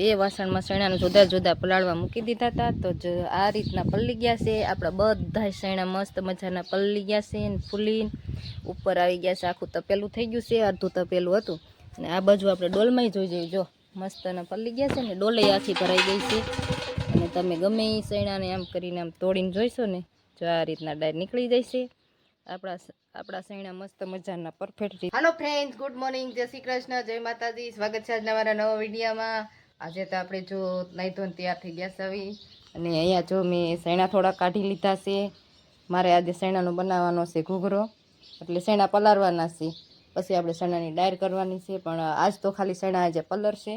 બે વાસણમાં સણાને જુદા જુદા પલાળવા મૂકી દીધા હતા તો જ આ રીતના પલળી ગયા છે. આપણા બધા શેણા મસ્ત મજાના પલળી ગયા છે ને ફૂલીને. ઉપર આવી ગયા છે. આખું તપેલું થઈ ગયું છે. અડધું તપેલું હતું. અને આ બાજુ આપણે ડોલમાંય જોઈ જોઈએ જો. મસ્ત અને પલળી ગયા છે ને. ડોલે આખી ભરાઈ ગઈ છે. અને તમે ગમે એ શેણાને આમ કરીને આમ તોડીને જોઈશો ને, જો આ રીતના ડાયર નીકળી જાય છે. આપણા આપણા સૈણા મસ્ત મજાના perfect hello friend good morning Jai Shri Krishna. જય માતાજી. સ્વાગત છે આજના મારા નવા વિડીયોમાં. આજે તો આપણે જો નહીં ધોન તૈયાર થઈ ગયા આવી અને અહીંયા જો મેં શેણા થોડા કાઢી લીધા છે. મારે આજે શેણાનો બનાવવાનો છે ઘૂઘરો. એટલે શેણા પલાળવાના છે. પછી આપણે શેણાની ડાયર કરવાની છે. પણ આજ તો ખાલી શેણા આજે પલરશે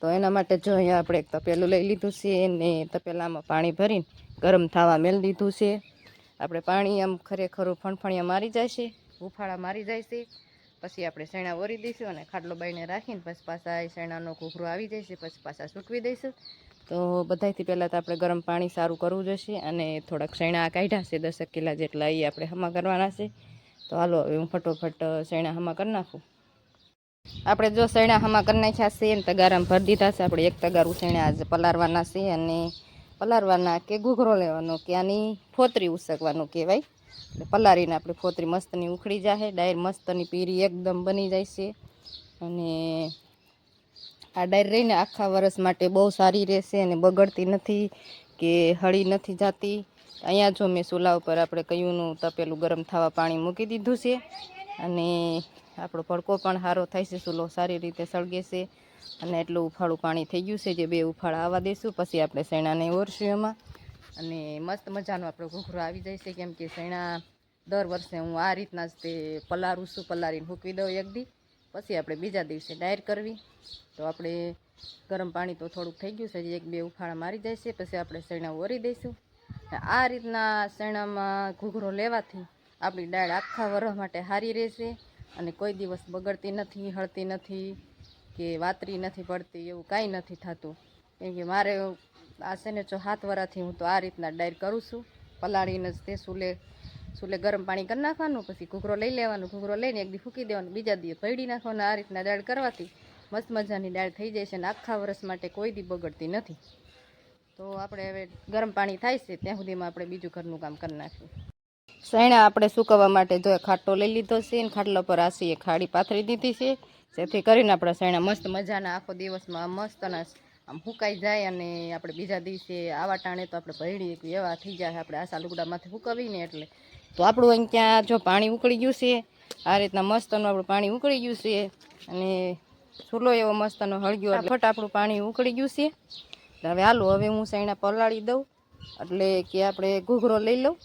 તો એના માટે જો અહીંયા આપણે એક તપેલું લઈ લીધું છે ને તપેલામાં પાણી ભરીને ગરમ થવા મેળ દીધું છે. આપણે પાણી આમ ખરેખર ફણફણિયા મારી જાય છે. ઉફાળા મારી જાય છે. પછી આપણે શેણા વરી દઈશું અને ખાટલો બાઈને રાખીને પછી પાછા એ શેણાનો ઘૂઘરો આવી જશે, પછી પાછા સૂકવી દઈશું. તો બધાથી પહેલાં તો આપણે ગરમ પાણી સારું કરવું જોઈશે અને થોડાક શેણા કાઢ્યા છે, દસેક કિલા જેટલા એ આપણે હમા કરવાના છે. તો હાલો, હવે હું ફટોફટ શેણા હમા કરી નાખું. આપણે જો શેણા હમા કરી નાખ્યા છે અને તગારામાં ભરી દીધા છે, આપણે એક તગારું શેણા આજે પલાળવાના છે અને પલાળવાના કે ઘૂઘરો લેવાનો, કે આની ફોતરી ઉસકવાનું કહેવાય. એટલે પલાળીને આપણે ફોતરી મસ્તની ઉખડી જાય ડાયર મસ્તની પીરી એકદમ બની જાય છે અને આ ડાયર રહીને આખા વરસ માટે બહુ સારી રહેશે અને બગડતી નથી કે હળી નથી જાતી. અહીંયા જો મેં ચૂલા ઉપર આપણે કયુંનું તપેલું ગરમ થવા પાણી મૂકી દીધું છે અને આપણો ભડકો પણ સારો થાય છે ચૂલો સારી રીતે સળગે છે અને એટલું ઉફાળું પાણી થઈ ગયું છે જે બે ઉફાળા આવવા દઈશું પછી આપણે શેણાને ઓરશું એમાં. અને મસ્ત મજાનો આપણો ઘૂઘરો આવી જાય છે. કેમ કે શેણા દર વર્ષે હું આ રીતના જ તે પલારું છું પલારીને મૂકવી દઉં એક દી. પછી આપણે બીજા દિવસે ડાયર કરવી. તો આપણે ગરમ પાણી તો થોડુંક થઈ ગયું છે. એક બે ઉફાળા મારી જાય છે. પછી આપણે શેણા ઓરી દઈશું. આ રીતના શેણામાં ઘૂઘરો લેવાથી આપણી દાળ આખા વરસ માટે સારી રહેશે અને કોઈ દિવસ બગડતી નથી, હળતી નથી કે વાતરી નથી પડતી, એવું કાંઈ નથી થતું. કેમ કે મારે આ છે ને જો હાથ વરાથી હું તો આ રીતના ડાયર કરું છું. પલાળીને જ તે સુલે સુલે ગરમ પાણી કરી નાખવાનું, પછી ઘૂઘરો લઈ લેવાનું, ઘૂઘરો લઈને એક દી ફૂકી દેવાનું, બીજા દિવસ પડી નાખવાનું, આ રીતના દાળ કરવાથી મસ્ત મજાની દાળ થઈ જાય છે અને આખા વર્ષ માટે કોઈ દી બગડતી નથી. તો આપણે હવે ગરમ પાણી થાય છે ત્યાં સુધીમાં આપણે બીજું ઘરનું કામ કરી નાખ્યું સૈણા આપણે સુકવવા માટે જો ખાટો લઈ લીધો છે અને ખાટલા પર આસીએ ખાડી પાથરી દીધી છે. જેથી કરીને આપણા સૈણા મસ્ત મજાના આખો દિવસમાં મસ્તના આમ સુકાઈ જાય અને આપણે બીજા દિવસે આવા ટાણે તો આપણે ભરડી એવા થઈ જાય, આપણે આશા લુગડામાંથી સુકવીને એટલે. તો આપણું અહીં ત્યાં જો પાણી ઉકળી ગયું છે, આ રીતના મસ્તનું આપણું પાણી ઉકળી ગયું છે અને ચૂલો એવો મસ્તનો હળગ્યો ફટ આપણું પાણી ઉકળી ગયું છે. હવે હાલો, હવે હું સૈણા પલાળી દઉં, એટલે કે આપણે ઘૂઘરો લઈ લઉં.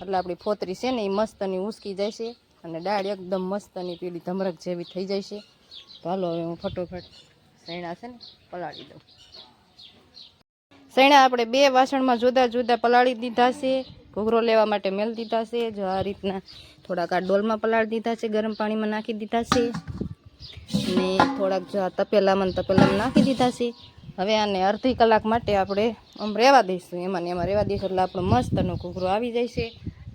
એટલે આપણી ફોતરી છે ને એ મસ્તની ઉસકી જાય છે અને દાળ એકદમ મસ્તની પેલી ધમરક જેવી થઈ જાય છે તો હાલો, હવે હું ફટોફટ સૈણા છે ને, પલાળી દઉં. સૈણા આપણે બે વાસણમાં જુદા જુદા પલાળી દીધા છે. ઘોઘરો લેવા માટે મેલ દીધા છે. જો આ રીતના થોડાક આ ડોલમાં પલાળી દીધા છે, ગરમ પાણીમાં નાખી દીધા છે. અને થોડાક જો આ તપેલામાં તપેલામાં નાખી દીધા છે. હવે આને અડધી કલાક માટે આપણે આમ રહેવા દઈશું. એમાં ને એમાં રહેવા દઈશું એટલે આપણો મસ્તનો ઘૂઘરો આવી જાય છે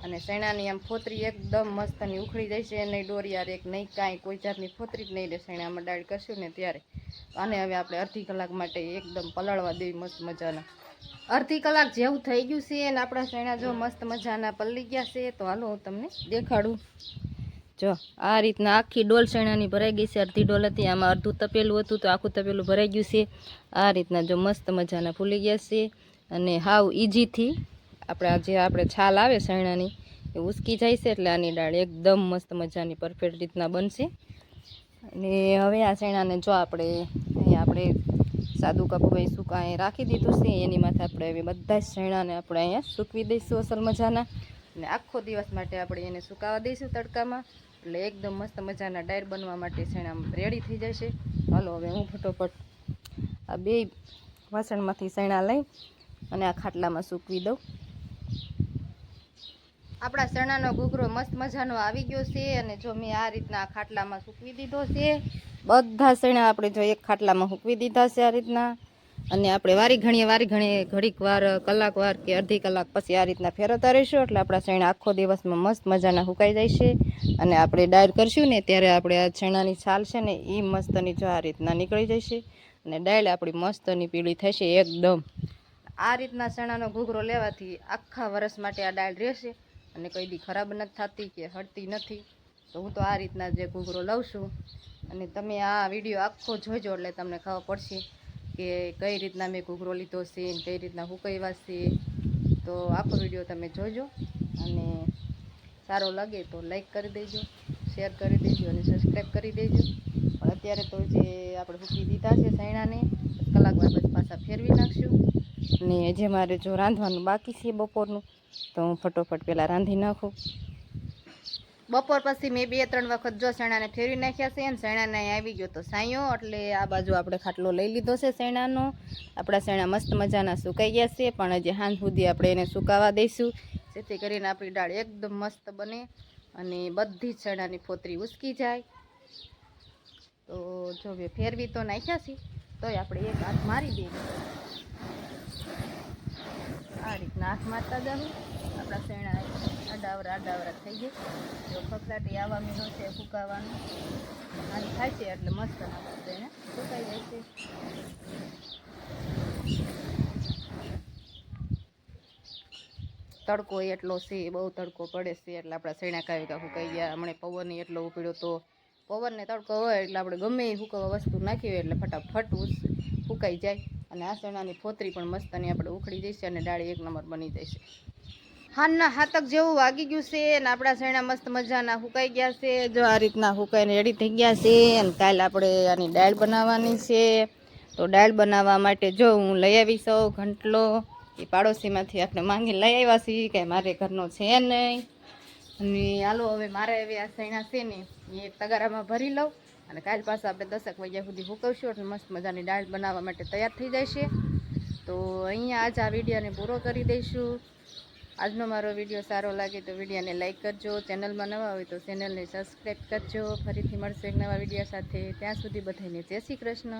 અને શેણાની આમ ફોતરી એકદમ મસ્તની ઉખડી જાય છે. નહીં ડોરિયાર એક નહીં, કાંઈ કોઈ જાતની ફોતરી જ નહીં રહે શેણામાં. દાળ કરશું ને ત્યારે. અને હવે આપણે અડધી કલાક માટે એકદમ પલાળવા દેવી મસ્ત મજાના. અડધી કલાક જેવું થઈ ગયું છે અને આપણા શેણા જો મસ્ત મજાના પલળી ગયા છે, તો હાલો હું તમને દેખાડું. જો, આ રીતના આખી ડોલ શેણાની ભરાઈ ગઈ છે. અડધી ડોલ હતી, આમાં અડધું તપેલું હતું, તો આખું તપેલું ભરાઈ ગયું છે. આ રીતના જો મસ્ત મજાના ફૂલી ગયા છે. અને હાવ ઇઝીથી આપણે જે આપણે છાલ આવે શેણાની એ ઉસકી જાય છે એટલે આની દાળ એકદમ મસ્ત મજાની પરફેક્ટ રીતના બનશે. અને હવે આ શેણાને જો આપણે અહીંયા આપણે સાદું કપડું સુકાય રાખી દીધું છે, એની માથે આપણે હવે બધા જ શેણાને આપણે અહીંયા સૂકવી દઈશું અસલ મજાના. અને આખો દિવસ માટે આપણે એને સુકાવા દઈશું તડકામાં, એટલે એકદમ મસ્ત મજાના ડાયર બનવા માટે શેણા રેડી થઈ જશે. હાલો, હવે હું ફટોફટ આ બે વાસણમાંથી શેણા લઈ અને આ ખાટલામાં સૂકવી દઉં. આપણા ચણાનો ઘૂઘરો મસ્ત મજાનો આવી ગયો છે અને જો મેં આ રીતના ખાટલામાં સૂકવી દીધો છે. બધા ચણા આપણે જો એક ખાટલામાં સૂકવી દીધા છે આ રીતના. અને આપણે વારી ઘણીએ, વારી ઘણી ઘડીક વાર, કલાક વાર કે અડધી કલાક પછી આ રીતના ફેરવતા રહીશું. એટલે આપણા ચણા આખો દિવસમાં મસ્ત મજાના સુકાઈ જાય છે. અને આપણે ડાયર કરશું ને ત્યારે આપણે આ ચણાની છાલ છે ને એ મસ્તની જો આ રીતના નીકળી જશે. અને ડાયલ આપણી મસ્તની પીળી થશે એકદમ. આ રીતના ચણાનો ઘૂઘરો લેવાથી આખા વર્ષ માટે આ ડાયલ રહેશે. અને કોઈ દી ખરાબ નથી થતી કે હળતી નથી, તો હું તો આ રીતના જે ઘૂઘરો લઉં છું. અને તમે આ વીડિયો આખો જોજો એટલે તમને ખબર પડશે કે કઈ રીતના મેં ઘૂઘરો લીધો છે ને કઈ રીતના હુકવ્યા છે. તો આખો વીડિયો તમે જોજો અને સારો લાગે તો લાઈક કરી દેજો, શેર કરી દેજો અને સબસ્ક્રાઈબ કરી દેજો. પણ અત્યારે તો જે આપણે હૂકી દીધા છે સૈણાને કલાક બાદ પાછા ફેરવી નાખશું. ને જે મારે જો રાંધવાનું બાકી છે બપોરનું, તો હું ફટોફટ પહેલાં રાંધી નાખું. બપોર પછી મેં બે ત્રણ વખત જો શેણાને ફેરવી નાખ્યા છે અને સણાને આવી ગયો તો સાંયો, એટલે આ બાજુ આપણે ખાટલો લઈ લીધો છે શેણાનો. આપણા શેણા મસ્ત મજાના સુકાઈ ગયા છે, પણ હજી હાંજ સુધી આપણે એને સુકાવા દઈશું. જેથી કરીને આપણી દાળ એકદમ મસ્ત બને અને બધી જ શેણાની ફોતરી ઉસકી જાય. તો જો ફેરવી તો નાખ્યા છે, તોય આપણે એક હાથ મારી દઈએ. આ રીતના હાથ મારતા જવું આપણા શેણા આડાવરા આડાવરા થઈ જાય જો ફકરાટી આવવા મીનો છે ફૂંકાવાનું. અને થાય છે એટલે મસ્ત છે એને. સુકાઈ જાય છે. તડકો એટલો છે, બહુ તડકો પડે છે એટલે આપણા શેણા કાવી કાંઈ ફૂંકાઈ ગયા. હમણાં પવન એટલો ઉપડ્યો તો પવનને તડકો હોય એટલે આપણે ગમે એ ફૂંકવા વસ્તુ નાખી હોય એટલે ફટાફટ ફૂંકાઈ જાય. અને આ ચણાની ફોતરી પણ મસ્ત અને આપણે ઉખડી જઈશે અને ડાળી એક નંબર બની જશે. હાનના હાથક જેવું વાગી ગયું છે અને આપણા ચણા મસ્ત મજાના હુકાઈ ગયા છે. જો આ રીતના હુકાઈને રેડી થઈ ગયા છે અને કાલે આપણે આની દાળ બનાવવાની છે. તો દાળ બનાવવા માટે જો હું લઈ આવી સૌ ઘંટલો. એ પાડોશીમાંથી આપણે માંગી લઈ આવ્યા છીએ કે મારે ઘરનો છે નહીં. અને હાલો, હવે મારે એવી આ સૈણા છે ને એ તગારામાં ભરી લઉં. અને કાલ પાછા આપણે દસક વાગ્યા સુધી હુકવશું એટલે મસ્ત મજાની દાળ બનાવવા માટે તૈયાર થઈ જશે. તો અહીંયા આજ આ વિડીયોને પૂરો કરી દઈશું. આજનો મારો વીડિયો સારો લાગે તો વિડીયોને લાઈક કરજો. ચેનલમાં નવા હોય તો ચેનલને સબસ્ક્રાઈબ કરજો. ફરીથી મળશે એક નવા વીડિયો સાથે. ત્યાં સુધી બધાને જય શ્રી કૃષ્ણ.